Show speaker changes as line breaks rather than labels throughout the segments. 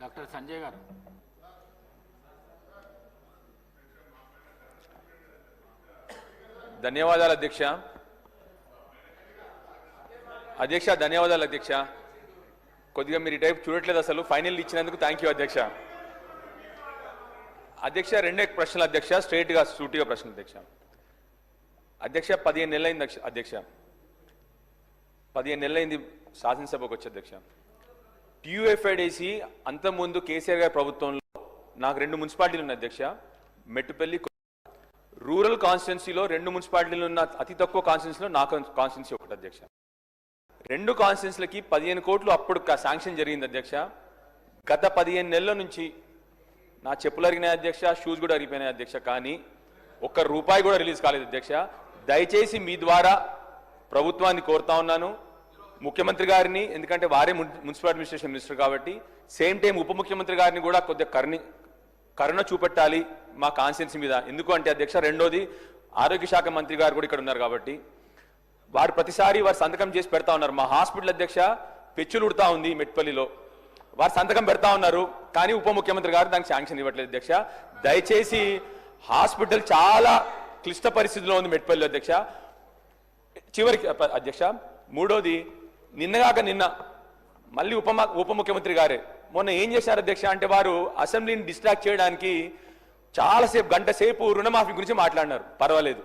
Doctor Sanjay గారు.
ధన్యవాదాలు అధ్యక్ష. అధ్యక్ష ధన్యవాదాలు అధ్యక్ష. కొద్దిగా మీరు ఈ టైప్ చూడట్లేదు అసలు. ఫైనల్ ఇచ్చినందుకు థ్యాంక్ యూ అధ్యక్ష. అధ్యక్ష రెండే ప్రశ్నలు అధ్యక్ష. స్ట్రైట్గా సూటిగా ప్రశ్న అధ్యక్ష. అధ్యక్ష పదిహేను నెలలైంది అధ్యక్ష- అధ్యక్ష. పదిహేను నెలలైంది శాసనసభకు వచ్చి అధ్యక్ష. టీయూఎఫ్ఐడిసి అంతకుముందు కేసీఆర్ గారి ప్రభుత్వంలో నాకు రెండు మున్సిపాలిటీలు ఉన్నాయి అధ్యక్ష. మెట్టుపల్లి రూరల్ కాన్స్టిట్యున్సీలో రెండు మున్సిపాలిటీలు ఉన్న అతి తక్కువ కాన్స్టిట్యున్సీలో నా కాన్స్టిట్యున్సీ ఒకటి అధ్యక్ష. రెండు కాన్స్టిట్యున్సీలకి పదిహేను కోట్లు అప్పుడు శాంక్షన్ జరిగింది అధ్యక్ష. గత పదిహేను నెలల నుంచి నా చెప్పులు అరిగినాయి అధ్యక్ష షూస్ కూడా అరిగిపోయినాయి అధ్యక్ష. కానీ ఒక్క రూపాయి కూడా రిలీజ్ కాలేదు అధ్యక్ష. దయచేసి మీ ద్వారా ప్రభుత్వాన్ని కోరుతా ఉన్నాను. ముఖ్యమంత్రి గారిని ఎందుకంటే వారే మున్సిపల్ అడ్మినిస్ట్రేషన్ మినిస్టర్ కాబట్టి సేమ్ టైం ఉప ముఖ్యమంత్రి గారిని కూడా కొద్దిగా కరుణి కరుణ చూపెట్టాలి మా కాన్స్టిట్యున్సీ మీద. ఎందుకు అంటే అధ్యక్ష రెండోది ఆరోగ్య శాఖ మంత్రి గారు కూడా ఇక్కడ ఉన్నారు కాబట్టి వారు ప్రతిసారి వారు సంతకం చేసి పెడతా ఉన్నారు. మా హాస్పిటల్ అధ్యక్ష పెచ్చులు ఉడతా ఉంది మెట్పల్లిలో. వారు సంతకం పెడతా ఉన్నారు కానీ ఉప ముఖ్యమంత్రి గారు దానికి శాంక్షన్ ఇవ్వట్లేదు అధ్యక్ష. దయచేసి హాస్పిటల్ చాలా క్లిష్ట పరిస్థితిలో ఉంది మెట్పల్లి అధ్యక్ష. చివరికి అధ్యక్ష మూడోది నిన్నగాక నిన్న మళ్ళీ ఉప ఉప ముఖ్యమంత్రి గారే. మొన్న ఏం చేశారు అధ్యక్ష? అంటే వారు అసెంబ్లీని డిస్ట్రాక్ట్ చేయడానికి చాలాసేపు గంట సేపు రుణమాఫీ గురించి మాట్లాడినారు. పర్వాలేదు.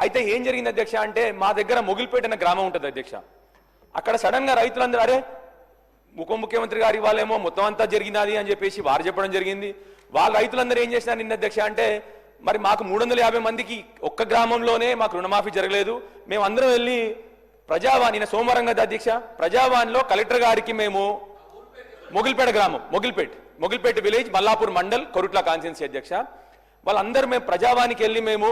అయితే ఏం జరిగింది అధ్యక్ష? అంటే మా దగ్గర మొగిలిపేట అనే గ్రామం ఉంటుంది అధ్యక్ష. అక్కడ సడన్గా రైతులందరూ అరే ఉప ముఖ్యమంత్రి గారి ఇవ్వాలేమో మొత్తం అంతా జరిగినది అని చెప్పేసి వారు చెప్పడం జరిగింది. వాళ్ళ రైతులందరూ ఏం చేసినారు నిన్న అధ్యక్ష? అంటే మరి మాకు మూడు యాభై మందికి ఒక్క గ్రామంలోనే మాకు రుణమాఫీ జరగలేదు. మేము అందరం వెళ్ళి ప్రజావాణి సోమరంగ అధ్యక్ష? ప్రజావాణిలో కలెక్టర్ గారికి మేము మొగిల్పేట గ్రామం మొగిల్పేట్ మొగిల్పేట విలేజ్ మల్లాపూర్ మండల్ కొరుట్ల కాన్స్టిట్యున్సీ అధ్యక్ష. వాళ్ళందరూ మేము ప్రజావానికి వెళ్ళి మేము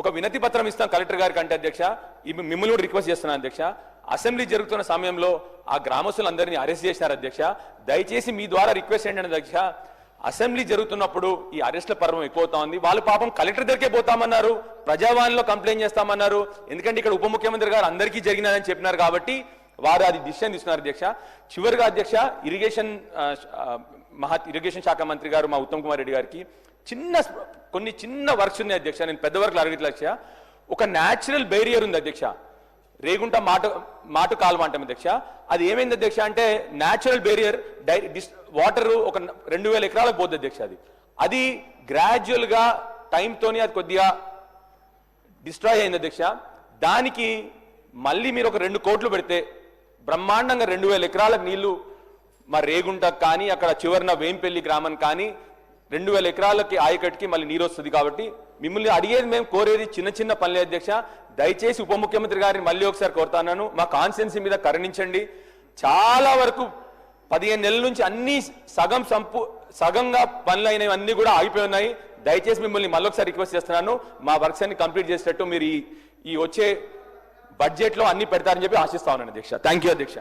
ఒక వినతి పత్రం ఇస్తాం కలెక్టర్ గారికి అంటే అధ్యక్ష. ఈ మిమ్మల్ని కూడా రిక్వెస్ట్ చేస్తున్నాను అధ్యక్ష. అసెంబ్లీ జరుగుతున్న సమయంలో ఆ గ్రామస్తులందరినీ అరెస్ట్ చేశారు అధ్యక్ష. దయచేసి మీ ద్వారా రిక్వెస్ట్ ఏంటంటే అధ్యక్ష అసెంబ్లీ జరుగుతున్నప్పుడు ఈ అరెస్ట్ల పర్వం ఎక్కువ ఉంది వాళ్ళు పాపం కలెక్టర్ దగ్గరికే పోతామన్నారు ప్రజావాణిలో కంప్లైంట్ చేస్తామన్నారు. ఎందుకంటే ఇక్కడ ఉప ముఖ్యమంత్రి గారు అందరికీ జరిగినదని చెప్పినారు కాబట్టి వారు అది డిసిషన్ తీసుకున్నారు అధ్యక్ష. చివరిగా అధ్యక్ష ఇరిగేషన్ మహా ఇరిగేషన్ శాఖ మంత్రి గారు మా ఉత్తమ్ కుమార్ రెడ్డి గారికి చిన్న కొన్ని చిన్న వర్క్స్ ఉన్నాయి అధ్యక్ష. నేను పెద్ద వర్క్లు అడగట్లే అధ్యక్ష. ఒక న్యాచురల్ బేరియర్ ఉంది అధ్యక్ష. రేగుంట మాట మాటు కాలువ అంటాం అధ్యక్ష అది ఏమైంది అధ్యక్ష అంటే న్యాచురల్ బేరియర్ డై డిస్ వాటర్ ఒక రెండు వేల ఎకరాలకు పోద్ది అధ్యక్ష అది. అది గ్రాడ్యువల్గా టైంతోనే టైంతోని అది కొద్దిగా డిస్ట్రాయ్ అయింది అధ్యక్ష దానికి మళ్ళీ మీరు ఒక రెండు కోట్లు పెడితే బ్రహ్మాండంగా రెండు వేల ఎకరాలకు నీళ్ళు మా రేగుంట కానీ అక్కడ చివరిన వేంపల్లి గ్రామం కానీ రెండు వేల ఎకరాలకి ఆయకట్టుకి మళ్ళీ నీరు వస్తుంది కాబట్టి మిమ్మల్ని అడిగేది మేము కోరేది చిన్న చిన్న పనులే అధ్యక్ష. దయచేసి ఉప ముఖ్యమంత్రి గారిని మళ్ళీ ఒకసారి కోరుతాను మా కాన్స్టిట్యున్సీ మీద కరుణించండి. చాలా వరకు పదిహేను నెలల నుంచి అన్ని సగం సంపు సగంగా పనులు అయినవి కూడా ఆగిపోయి ఉన్నాయి. దయచేసి మిమ్మల్ని మళ్ళొకసారి రిక్వెస్ట్ చేస్తున్నాను. మా వర్క్స్ అన్ని కంప్లీట్ చేసేటట్టు మీరు ఈ ఈ వచ్చే బడ్జెట్లో అన్ని పెడతారని చెప్పి ఆశిస్తా ఉన్నాను అధ్యక్ష. థ్యాంక్ యూ అధ్యక్ష.